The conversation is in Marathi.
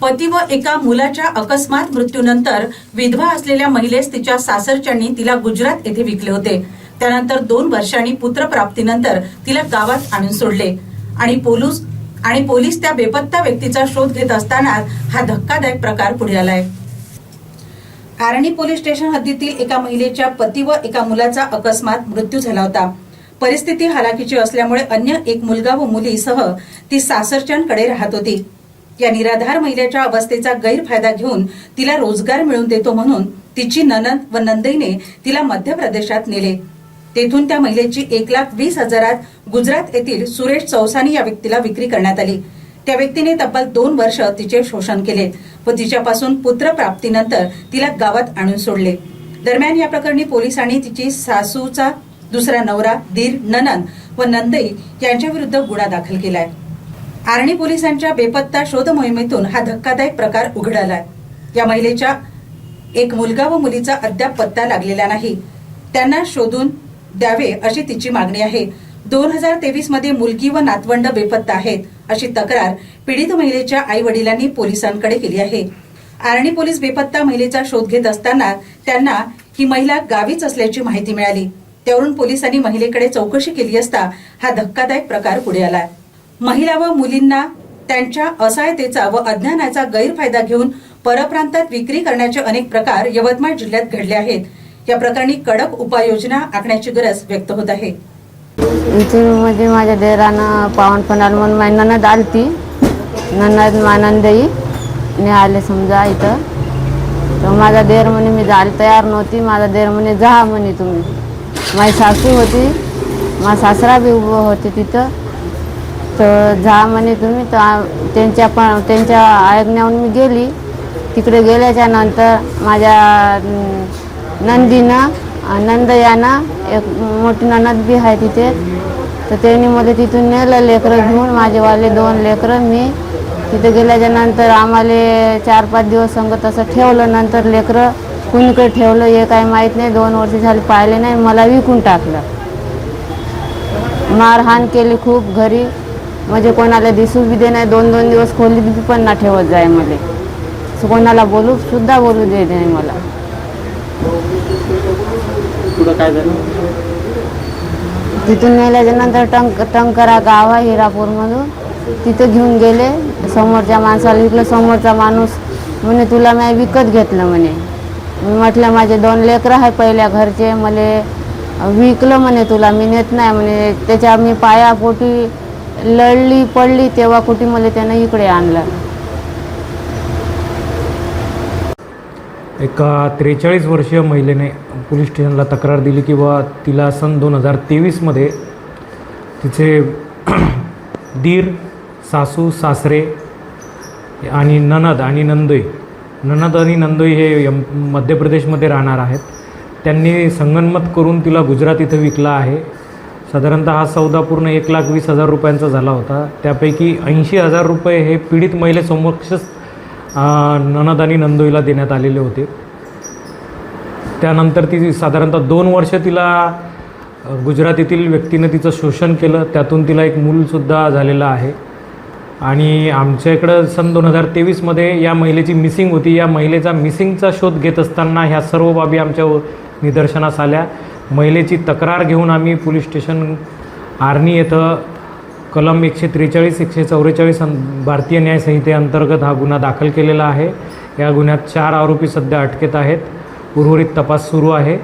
पती व एका मुलाच्या अकस्मात मृत्यूनंतर विधवा असलेल्या महिलेस तिच्या सासरच्यांनी तिला गुजरात येथे विकले होते. त्यानंतर दोन वर्षांनी पुत्रप्राप्तीनंतर तिला गावात आणून सोडले. आणि पोलीस आणि पोलीस त्या बेपत्ता व्यक्तीचा शोध घेत असताना हा धक्कादायक प्रकार पुढे आलाय. आरणी पोलीस स्टेशन हद्दीतील एका महिलेच्या पती व एका मुलाचा अकस्मात मृत्यू झाला होता. परिस्थिती हालाकीची असल्यामुळे अन्य एक मुलगा व मुलीसह ती सासरच्यांकडे राहत होती. या निराधार महिलेच्या अवस्थेचा गैरफायदा घेऊन तिला रोजगार मिळवून देतो म्हणून तिची ननद व नंदईने तिला मध्य प्रदेशात नेले. तेथून त्या महिलेची एक लाख वीस हजारात गुजरात येथील सुरेश चौसानी या व्यक्तीला विक्री करण्यात आली. त्या व्यक्तीने तब्बल दोन वर्ष तिचे शोषण केले व तिच्यापासून पुत्र प्राप्तीनंतर तिला गावात आणून सोडले. दरम्यान या प्रकरणी पोलिसांनी तिची सासूचा दुसरा नवरा धीर ननंद व नंदई यांच्या विरुद्ध गुन्हा दाखल केलाय. आर्णी पोलिसांच्या बेपत्ता शोध मोहिमेतून हा धक्कादायक प्रकार उघडलाय. या महिलेच्या एक मुलगा व मुलीचा अद्याप पत्ता लागलेला नाही. त्यांना शोधून द्यावे अशी तिची मागणी आहे. दोन हजार तेवीसमध्ये मुलगी व नातवंड बेपत्ता आहेत अशी तक्रार पीडित महिलेच्या आई वडिलांनी पोलिसांकडे केली आहे. आर्णी पोलीस बेपत्ता महिलेचा शोध घेत असताना त्यांना ही महिला गावीच असल्याची माहिती मिळाली. त्यावरून पोलिसांनी महिलेकडे चौकशी केली असता हा धक्कादायक प्रकार पुढे आला. महिला व मुलींना त्यांच्या असहायतेचा व अज्ञानाचा गैरफायदा घेऊन परप्रांतात विक्री करण्याचे अनेक प्रकार यवतमाळ जिल्ह्यात घडले आहेत. या प्रकरणी कडक उपाययोजना आखण्याची गरज व्यक्त होत आहे. म्हणजे माझ्या देरानं पावन पणाल म्हणून माझी ननद आलती. ननद मानंदई. ने आले समजा इथं. तर माझा देर म्हणे मी जायला तयार नव्हती. माझा देर म्हणे जा म्हणे तुम्ही. माझी सासू होती. माझा सासरा बी उभं होते तिथं. तर जा म्हणे तुम्ही तर त्यांच्या पण त्यांच्या ऐकण्यावरून मी गेली. तिकडे गेल्याच्यानंतर माझ्या नंदीनं अं, नंदयानं एक मोठी ननद बी आहे तिथे. तर त्यांनी मला तिथून नेलं लेकरं घेऊन. माझेवाले दोन लेकरं मी. तिथे गेल्याच्यानंतर आम्हाला चार पाच दिवस संग तसं ठेवलं. नंतर लेकरं कुणीकडे ठेवलं हे काही माहीत नाही. दोन वर्ष झाले पाहिले नाही. मला विकून टाकलं. मारहाण केली खूप घरी. म्हणजे कोणाला दिसू बी दे नाही दोन दोन दिवस खोलीत बी पण ना ठेवत जाय मला. कोणाला बोलू सुद्धा बोलू दे नाही मला. पुढं काय झालं? तिथून नेल्याच्या नंतर टंक टंकरा गाव आहे हिरापूरमधून तिथं घेऊन गेले. समोरच्या माणसाला विकलं. समोरचा माणूस म्हणे तुला मी विकत घेतलं म्हणे. मी म्हटलं माझे दोन लेकरं आहे पहिल्या घरचे. मला विकलं म्हणे तुला. मी नेत नाही म्हणे. त्याच्या मी पायापोटी लढली पडली तेव्हा कुठे मला त्यानं इकडे आणलं. एका त्रेचाळीस वर्षीय महिलेने पोलीस स्टेशनला तक्रार दिली की बा तिला सन दोन हजार तेवीसमध्ये तिचे दीर सासू सासरे आणि ननद आणि नंदोई ननद आणि नंदोई हे यम मध्य प्रदेशमध्ये राहणार आहेत. त्यांनी संगनमत करून तिला गुजरात इथं विकला आहे. साधारणतः हा सौदा पूर्ण एक लाख वीस हजार रुपयांचा झाला होता. त्यापैकी ऐंशी हजार रुपये हे पीडित महिलेसमक्षच ननद आणि नंदोईला देण्यात आलेले होते. त्यानंतर ती साधारणतः दोन वर्ष तिला गुजरात येथील व्यक्तीनं तिचं शोषण केलं. त्यातून तिला एक मूलसुद्धा झालेलं आहे. आणि आमच्या इकडं सन दोन हजार तेवीसमध्ये या महिलेची मिसिंग होती. या महिलेचा मिसिंगचा शोध घेत असताना ह्या सर्व बाबी आमच्या निदर्शनास आल्या. महिलेची तक्रार घेऊन आम्ही पोलीस स्टेशन आर्नी येथं कलम एकशे त्रेचाळीस एकशे चौवेचाळीस भारतीय न्यायसंहितेअंतर्गत हा गुन्हा दाखल केलेला आहे. या गुन्ह्यात चार आरोपी सध्या अटकेत आहेत. उर्वरित तपास सुरू आहे.